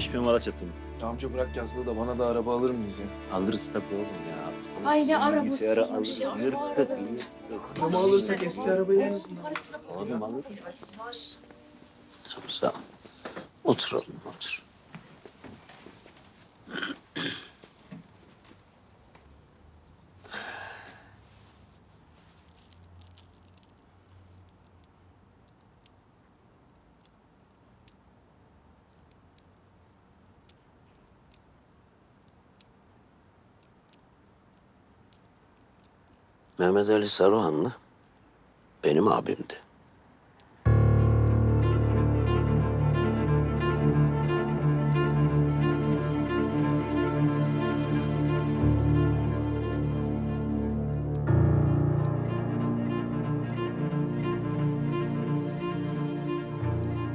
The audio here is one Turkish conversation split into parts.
Çeşme Malaçatı mı? Ya amca bırak yazlığı da bana da araba alır mıyız ya? Alırız tabii oğlum ya. Sana Ay ne sizin arabasıymış ya. alırız. Yırttık, yırttık. Ama alırsak eski arabayı en azından. Oğlum alırız. Tamam, sağ ol. Otur oğlum, otur. Mehmet Ali Saruhanlı benim abimdi.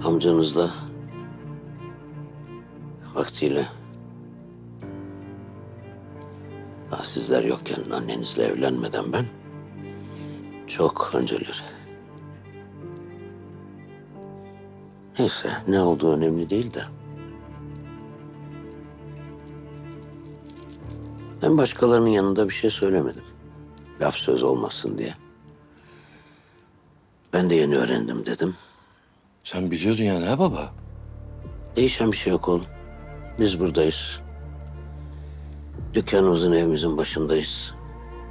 amcanızla vaktiyle daha sizler yokken annenizle evlenmeden ben çok önceleri. Neyse ne olduğu önemli değil de. Ben başkalarının yanında bir şey söylemedim. Laf söz olmasın diye. Ben de yeni öğrendim dedim. Sen biliyordun yani ha baba? Değişen bir şey yok oğlum. Biz buradayız. Dükkanımızın, evimizin başındayız.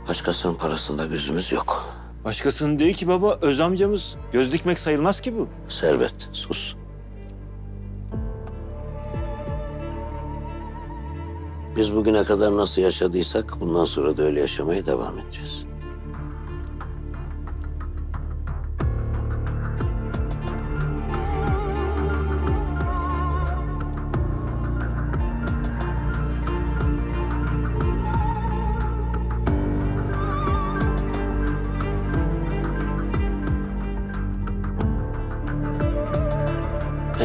Başkasının parasında gözümüz yok. Başkasının değil ki baba. Öz amcamız. Göz dikmek sayılmaz ki bu. Servet, sus. Biz bugüne kadar nasıl yaşadıysak bundan sonra da öyle yaşamaya devam edeceğiz.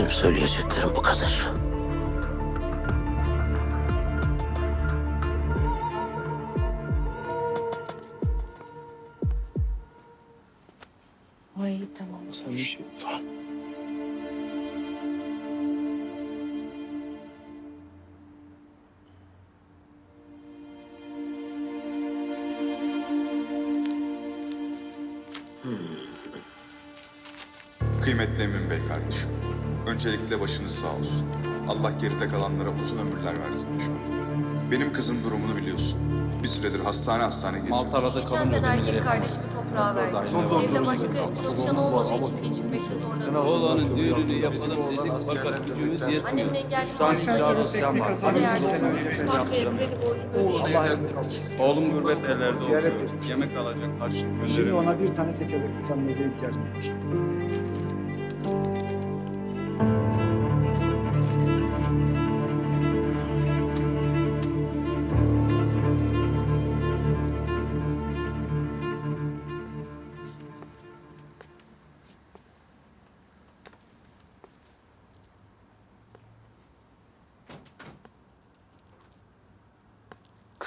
Benim söyleyeceklerim bu kadar. Ay tamam. Sen bir şey... Kıymetli Emin Bey kardeşim. Öncelikle başınız sağ olsun. Allah geride kalanlara uzun ömürler versin inşallah. Benim kızın durumunu biliyorsun. Bir süredir hastane hastane geziyoruz. Geçen sene erkek kardeşimi toprağa verdi. Evde başka çalışan olmadığı için geçinmekte zorlanıyor. Oğlanın düğününü yapalım dedik fakat gücümüz yetmiyor. Annemin engelli bize yardım ediyor. Bankaya kredi borcu ödeyemiyor. Oğlum gurbet ellerde oturuyor. Yemek alacak harçlık Şimdi ona bir tane tekerlekli sandalyeye ihtiyacım var.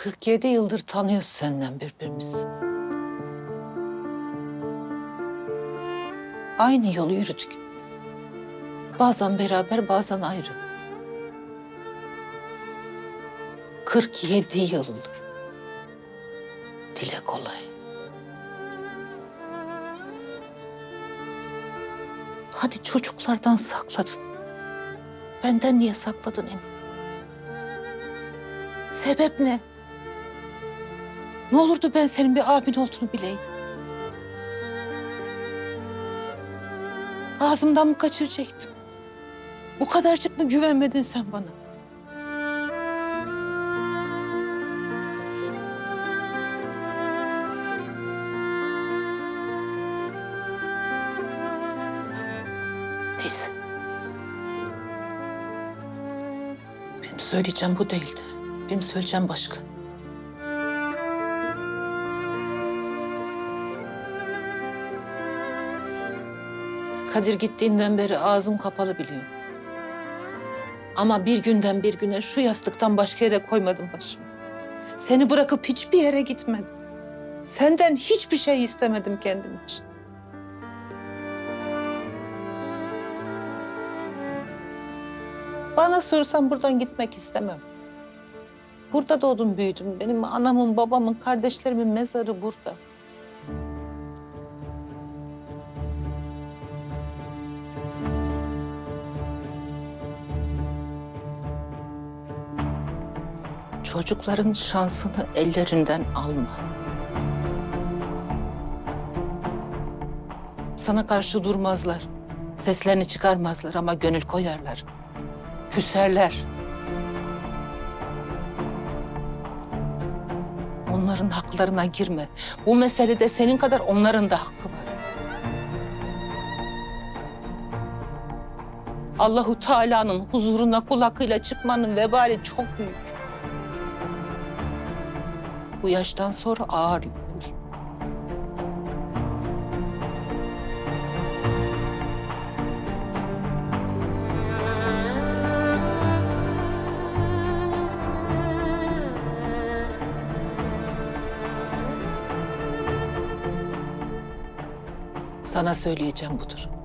Kırk yedi yıldır tanıyoruz senden birbirimizi. Aynı yolu yürüdük. Bazen beraber, bazen ayrı. 47 yıldır. Dile kolay. Hadi çocuklardan sakladın. Benden niye sakladın Emin? Sebep ne? Ne olurdu ben senin bir abin olduğunu bileydim. Ağzımdan mı kaçıracaktım? Bu kadarcık mı güvenmedin sen bana? Neyse. Benim söyleyeceğim bu değildi. Benim söyleyeceğim başka. Kadir gittiğinden beri ağzım kapalı biliyorum. Ama bir günden bir güne şu yastıktan başka yere koymadım başımı. Seni bırakıp hiçbir yere gitmedim. Senden hiçbir şey istemedim kendim için. Bana sorsan buradan gitmek istemem. Burada doğdum büyüdüm. Benim anamın, babamın, kardeşlerimin mezarı burada. Çocukların şansını ellerinden alma. Sana karşı durmazlar. Seslerini çıkarmazlar ama gönül koyarlar. Küserler. Onların haklarına girme. Bu meselede senin kadar onların da hakkı var. Allahu Teala'nın huzuruna kul hakkıyla çıkmanın vebali çok büyük. Bu yaştan sonra ağır olur. Sana söyleyeceğim budur.